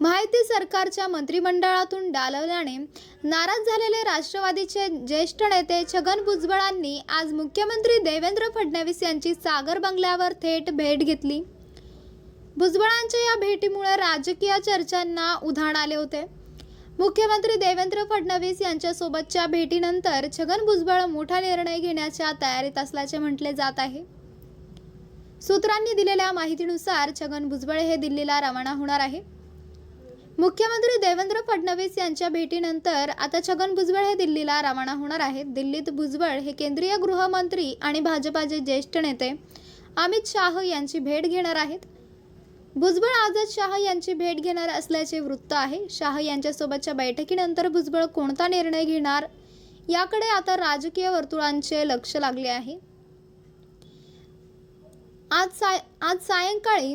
माहिती सरकारच्या मंत्रिमंडळातून डालवल्याने नाराज झालेले राष्ट्रवादीचे ज्येष्ठ नेते छगन भुजबळांनी आज मुख्यमंत्री देवेंद्र फडणवीस यांची सागर बंगल्यावर थेट भेट घेतली. भुजबळांच्या या भेटीमुळे राजकीय चर्चांना उधाण आले होते. मुख्यमंत्री देवेंद्र फडणवीस यांच्यासोबतच्या भेटीनंतर छगन भुजबळ मोठा निर्णय घेण्याच्या तयारीत असल्याचे म्हटले जात आहे. सूत्रांनी दिलेल्या माहितीनुसार छगन भुजबळ हे दिल्लीला रवाना होणार आहे. मुख्यमंत्री देवेंद्र फडणवीस यांच्या भेटीनंतर आता छगन भुजबळ हे दिल्लीला रवाना होणार आहेत. दिल्लीत भुजबळ हे केंद्रीय गृहमंत्री आणि भाजपाचे ज्येष्ठ नेते अमित शाह यांची भेट घेणार आहेत. भुजबळ आझाद शाह यांची भेट घेणार असल्याचे वृत्त आहे. शाह यांच्यासोबतच्या बैठकीनंतर भुजबळ कोणता निर्णय घेणार याकडे आता राजकीय वर्तुळांचे लक्ष लागले आहे. आज साय आज सायंकाळी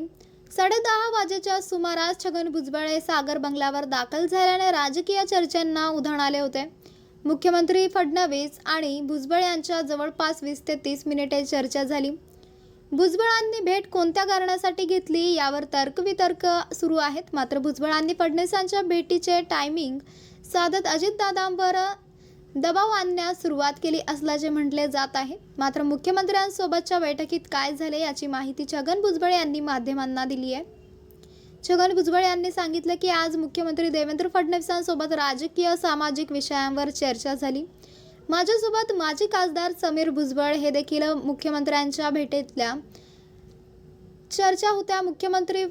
साडेदहा वाजेच्या सुमारास छगन भुजबळ हे सागर बंगल्यावर दाखल झाल्याने राजकीय चर्चांना उधाण आले होते. मुख्यमंत्री फडणवीस आणि भुजबळ यांच्या जवळपास वीस ते तीस मिनिटे चर्चा झाली. भुजबळांनी भेट कोणत्या कारणासाठी घेतली यावर तर्कवितर्क सुरू आहेत. मात्र भुजबळांनी फडणवीसांच्या भेटीचे टायमिंग साधत अजितदादांवर दबाव आणण्यास सुरुवात केली असल्याचे म्हटले जात आहे. मात्र मुख्यमंत्र्यांसोबतच्या बैठकीत काय झाले याची माहिती छगन भुजबळ यांनी माध्यमांना दिली आहे. छगन भुजबळ यांनी सांगितलं की आज मुख्यमंत्री देवेंद्र फडणवीसांसोबत राजकीय सामाजिक विषयांवर चर्चा झाली. माझ्यासोबत माजी खासदार समीर भुजबळ हे देखील मुख्यमंत्र्यांच्या भेटीतल्या. चर्चा होत्या. मुख्यमंत्री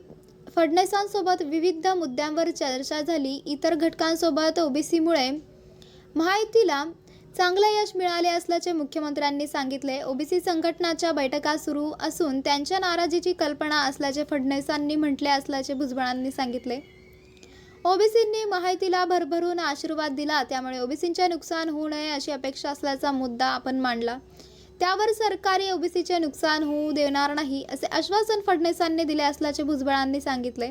फडणवीसांसोबत विविध मुद्द्यांवर चर्चा झाली. इतर घटकांसोबत ओबीसीमुळे महायुतीला चांगला यश मिळाले असल्याचे मुख्यमंत्र्यांनी सांगितले. ओबीसी संघटनाच्या बैठका सुरू असून त्यांच्या नाराजीची कल्पना असल्याचे फडणवीसांनी म्हटले असल्याचे भुजबळांनी सांगितले. ओबीसींनी माहितीला भरभरून आशीर्वाद दिला त्यामुळे ओबीसींचे नुकसान होऊ नये अशी अपेक्षा असल्याचा मुद्दा आपण मांडला. त्यावर सरकारी ओबीसीचे नुकसान होऊ देणार नाही असे आश्वासन फडणवीसांनी दिले असल्याचे भुजबळांनी सांगितले.